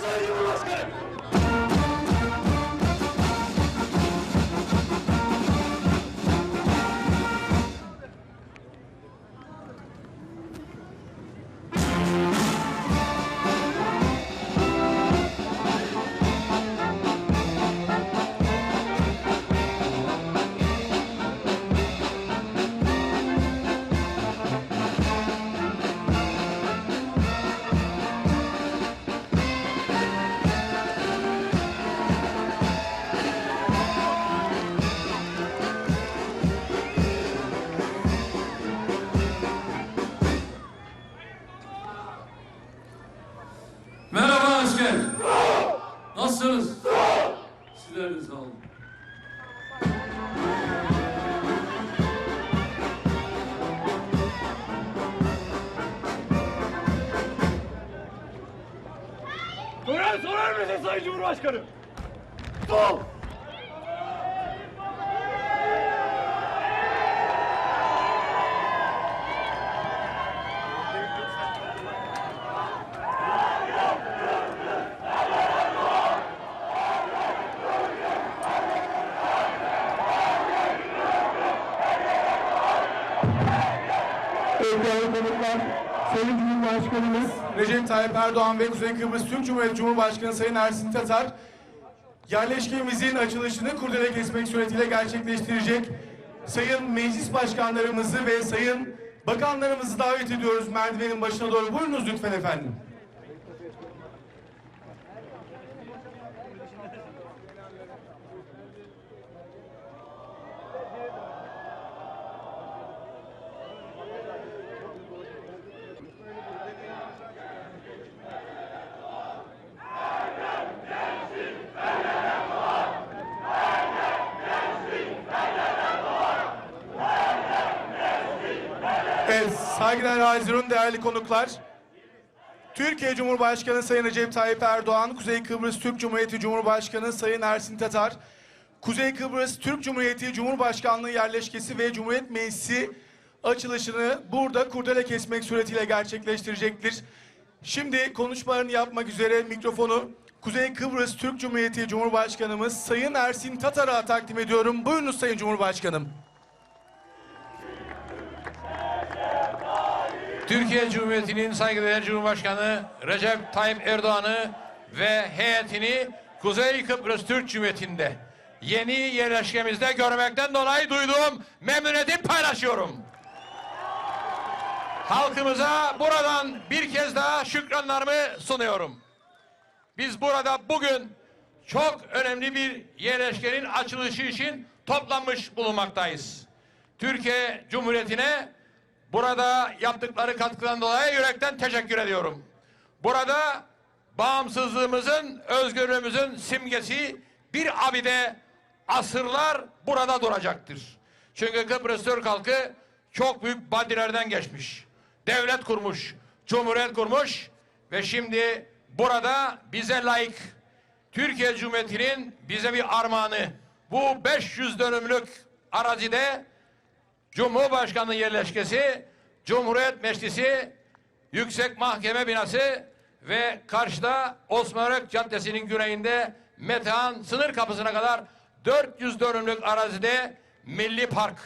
されてもら Nasılsınız? Sizler de sağ olun. Sorar sorar mısın Sayın Cumhurbaşkanı? Sol. Değerli konuklar, Sayın Cumhurbaşkanımız Recep Tayyip Erdoğan ve Kuzey Kıbrıs Türk Cumhuriyeti Cumhurbaşkanı Sayın Ersin Tatar yerleşkemizin açılışını kurdele kesmek suretiyle gerçekleştirecek. Sayın meclis başkanlarımızı ve sayın bakanlarımızı davet ediyoruz merdivenin başına doğru. Buyurunuz lütfen efendim. Evet, saygıdeğer değerli konuklar. Türkiye Cumhurbaşkanı Sayın Recep Tayyip Erdoğan, Kuzey Kıbrıs Türk Cumhuriyeti Cumhurbaşkanı Sayın Ersin Tatar, Kuzey Kıbrıs Türk Cumhuriyeti Cumhurbaşkanlığı yerleşkesi ve Cumhuriyet Meclisi açılışını burada kurdele kesmek suretiyle gerçekleştirecektir. Şimdi konuşmalarını yapmak üzere mikrofonu Kuzey Kıbrıs Türk Cumhuriyeti Cumhurbaşkanımız Sayın Ersin Tatar'a takdim ediyorum. Buyurunuz Sayın Cumhurbaşkanım. Türkiye Cumhuriyeti'nin saygıdeğer Cumhurbaşkanı Recep Tayyip Erdoğan'ı ve heyetini Kuzey Kıbrıs Türk Cumhuriyeti'nde yeni yerleşkemizde görmekten dolayı duyduğum memnuniyeti paylaşıyorum. Halkımıza buradan bir kez daha şükranlarımı sunuyorum. Biz burada bugün çok önemli bir yerleşkenin açılışı için toplanmış bulunmaktayız. Türkiye Cumhuriyeti'ne burada yaptıkları katkıdan dolayı yürekten teşekkür ediyorum. Burada bağımsızlığımızın, özgürlüğümüzün simgesi bir abide asırlar burada duracaktır. Çünkü Kıbrıs Türk halkı çok büyük badilerden geçmiş. Devlet kurmuş, cumhuriyet kurmuş ve şimdi burada bize layık Türkiye Cumhuriyeti'nin bize bir armağanı bu 500 dönümlük arazide Cumhurbaşkanlığı yerleşkesi, Cumhuriyet Meclisi, Yüksek Mahkeme binası ve karşıda Osman Örek Caddesi'nin güneyinde Metehan sınır kapısına kadar 400 dönümlük arazide Milli Park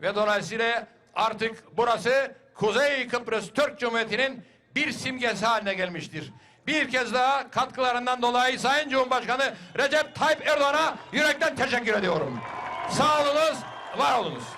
ve dolayısıyla artık burası Kuzey Kıbrıs Türk Cumhuriyeti'nin bir simgesi haline gelmiştir. Bir kez daha katkılarından dolayı Sayın Cumhurbaşkanı Recep Tayyip Erdoğan'a yürekten teşekkür ediyorum. Sağ olunuz, var olunuz.